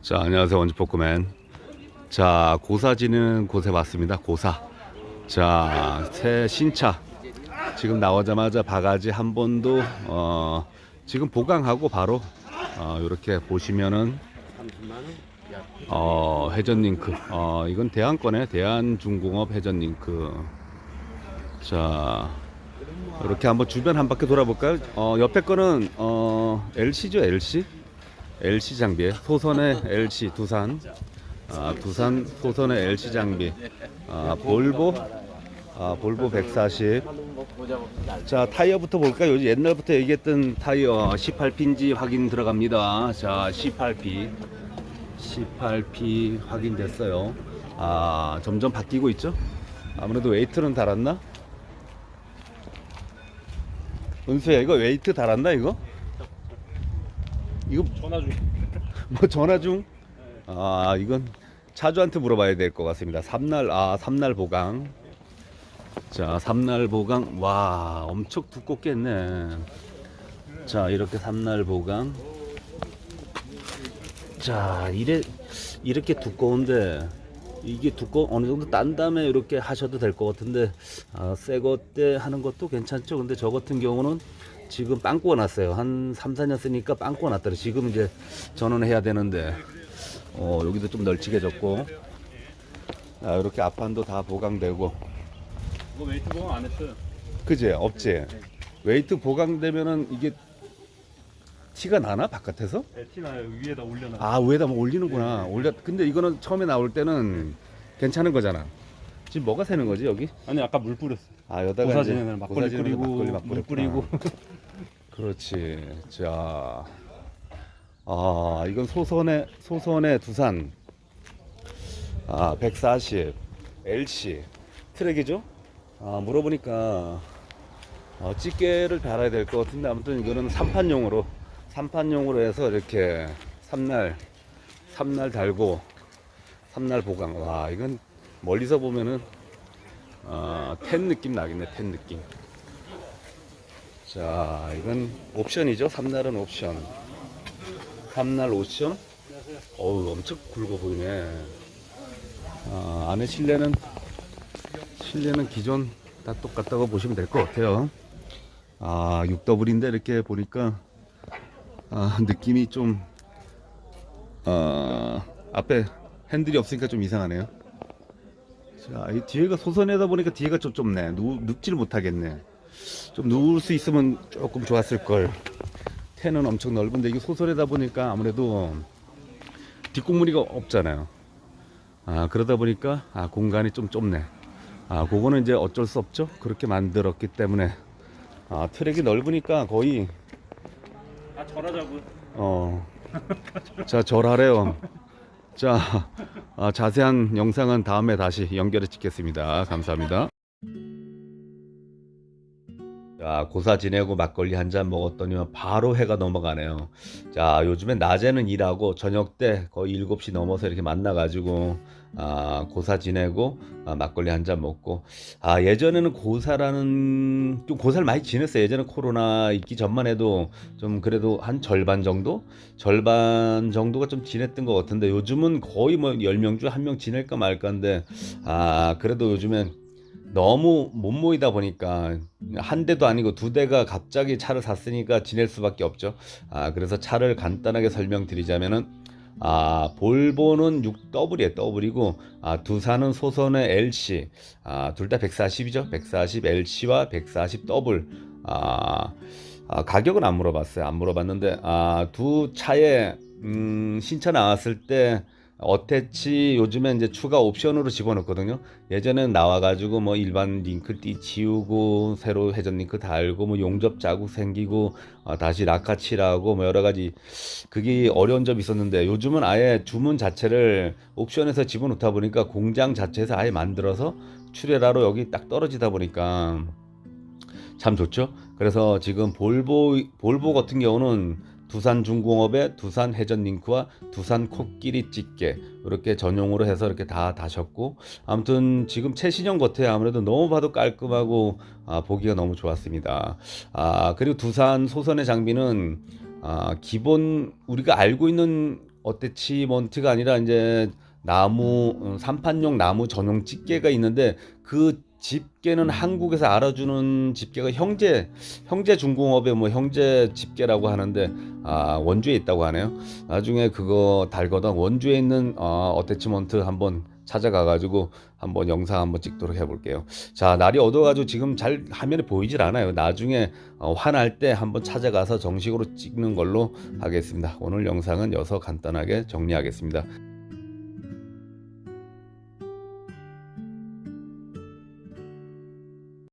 자, 안녕하세요. 원주포크맨. 자, 고사지는 곳에 왔습니다. 고사. 자, 새 신차. 지금 나오자마자 바가지 한 번도, 어, 지금 보강하고 바로, 어, 이렇게 보시면은, 어, 회전링크. 어, 이건 대한권에 대한중공업 회전링크. 자, 이렇게 한번 주변 한 바퀴 돌아볼까요? 어, 옆에 거는, 어, LC죠, LC? LC 장비 소선의 LC 두산 아, 두산 소선의 LC 장비 아, 볼보 아, 볼보 140. 자 타이어부터 볼까요? 요즘 옛날부터 얘기했던 타이어 18피인지 확인 들어갑니다. 자 18P 18P 확인됐어요. 아 점점 바뀌고 있죠? 아무래도 웨이트는 달았나? 은수야 이거 웨이트 달았나 이거? 이거 전화 중. 뭐 전화 중? 아 이건 차주한테 물어봐야 될 것 같습니다. 삼날 아 삼날 보강. 자 삼날 보강 와 엄청 두껍겠네. 자 이렇게 삼날 보강. 자 이래 이렇게 두꺼운데 이게 두꺼 어느 정도 딴 다음에 이렇게 하셔도 될 것 같은데 아, 새거 때 하는 것도 괜찮죠. 근데 저 같은 경우는 지금 빵꾸가 났어요. 한 3, 4년 쓰니까 빵꾸가 났더라. 지금 이제 전원 해야 되는데 어, 여기도 좀 널찍해졌고 아, 이렇게 앞판도 다 보강되고 이거 웨이트 보강 안 했어요. 그지 없지 웨이트 보강되면은 이게 티가 나나 바깥에서 네, 티나요. 위에다 올려놔. 아 위에다 뭐 올리는구나 올려 근데 이거는 처음에 나올 때는 괜찮은 거잖아 지금 뭐가 새는 거지 여기 아니 아까 물 뿌렸어. 아 여기다가 고사지는 이제 막걸리 뿌리고 막걸리 막 물. 뿌리고. 그렇지. 자, 아 이건 소선의 소선의 두산. 아 140 LC 트랙이죠? 아 물어보니까 어, 찌개를 달아야 될 것 같은데 아무튼 이거는 3판용으로 3판용으로 해서 이렇게 3날 3날 달고 3날 보강. 와 이건 멀리서 보면은 어, 텐 느낌 나겠네 텐 느낌. 자, 이건 옵션이죠. 3날은 옵션. 3날 옵션. 어우, 엄청 굵어 보이네. 아, 안에 실내는, 실내는 기존 다 똑같다고 보시면 될 것 같아요. 아, 6더블인데 이렇게 보니까, 아, 느낌이 좀, 어, 앞에 핸들이 없으니까 좀 이상하네요. 자, 이 뒤에가 소선에다 보니까 뒤에가 좀 좁네. 누, 눕지를 못하겠네. 좀 누울 수 있으면 조금 좋았을 걸. 태는 엄청 넓은데 이게 소설이다 보니까 아무래도 뒷공무리가 없잖아요. 아 그러다 보니까 아 공간이 좀 좁네. 아 그거는 이제 어쩔 수 없죠. 그렇게 만들었기 때문에 아 트랙이 넓으니까 거의 아 절하자고. 어. 자, 절하래요. 자, 아, 자세한 영상은 다음에 다시 연결해 찍겠습니다. 감사합니다. 자, 고사 지내고 막걸리 한 잔 먹었더니 바로 해가 넘어가네요. 자, 요즘엔 낮에는 일하고 저녁 때 거의 7시 넘어서 이렇게 만나가지고 아, 고사 지내고 아, 막걸리 한 잔 먹고 아, 예전에는 고사라는 좀 고사를 많이 지냈어요. 예전에 코로나 있기 전만 해도 좀 그래도 한 절반 정도? 절반 정도가 좀 지냈던 것 같은데 요즘은 거의 뭐 10명 중 한 명 지낼까 말까인데 아, 그래도 요즘엔 너무 못 모이다 보니까 한 대도 아니고 두 대가 갑자기 차를 샀으니까 지낼 수밖에 없죠. 아, 그래서 차를 간단하게 설명드리자면은 아, 볼보는 6W에 W이고 아, 두산은 소선의 LC. 아, 둘 다 140이죠. 140 LC와 140 W. 아, 아, 가격은 안 물어봤어요. 안 물어봤는데 아, 두 차에 음, 신차 나왔을 때 어태치 요즘에 이제 추가 옵션으로 집어넣거든요. 예전엔 나와가지고 뭐 일반 링크 띠 지우고 새로 회전 링크 달고 뭐 용접 자국 생기고 어, 다시 라카칠하고 뭐 여러 가지 그게 어려운 점이 있었는데 요즘은 아예 주문 자체를 옵션에서 집어넣다 보니까 공장 자체에서 아예 만들어서 출애라로 여기 딱 떨어지다 보니까 참 좋죠. 그래서 지금 볼보 볼보 같은 경우는 두산 중공업의 두산 해전 링크와 두산 코끼리 찌개 이렇게 전용으로 해서 이렇게 다 다셨고 아무튼 지금 최신형 같아요. 아무래도 너무 봐도 깔끔하고 아, 보기가 너무 좋았습니다. 아 그리고 두산 소선의 장비는 아, 기본 우리가 알고 있는 어태치먼트가 아니라 이제 나무 어, 삼판용 나무 전용 집게가 있는데 그 집게는 한국에서 알아주는 집게가 형제 형제 중공업의 뭐 형제 집게라고 하는데 아 원주에 있다고 하네요. 나중에 그거 달거든 원주에 있는 어, 어태치먼트 한번 찾아가 가지고 한번 영상 한번 찍도록 해볼게요. 자 날이 어두워가지고 지금 잘 화면에 보이질 않아요. 나중에 어, 환할 때 한번 찾아가서 정식으로 찍는 걸로 하겠습니다. 오늘 영상은 여기서 간단하게 정리하겠습니다.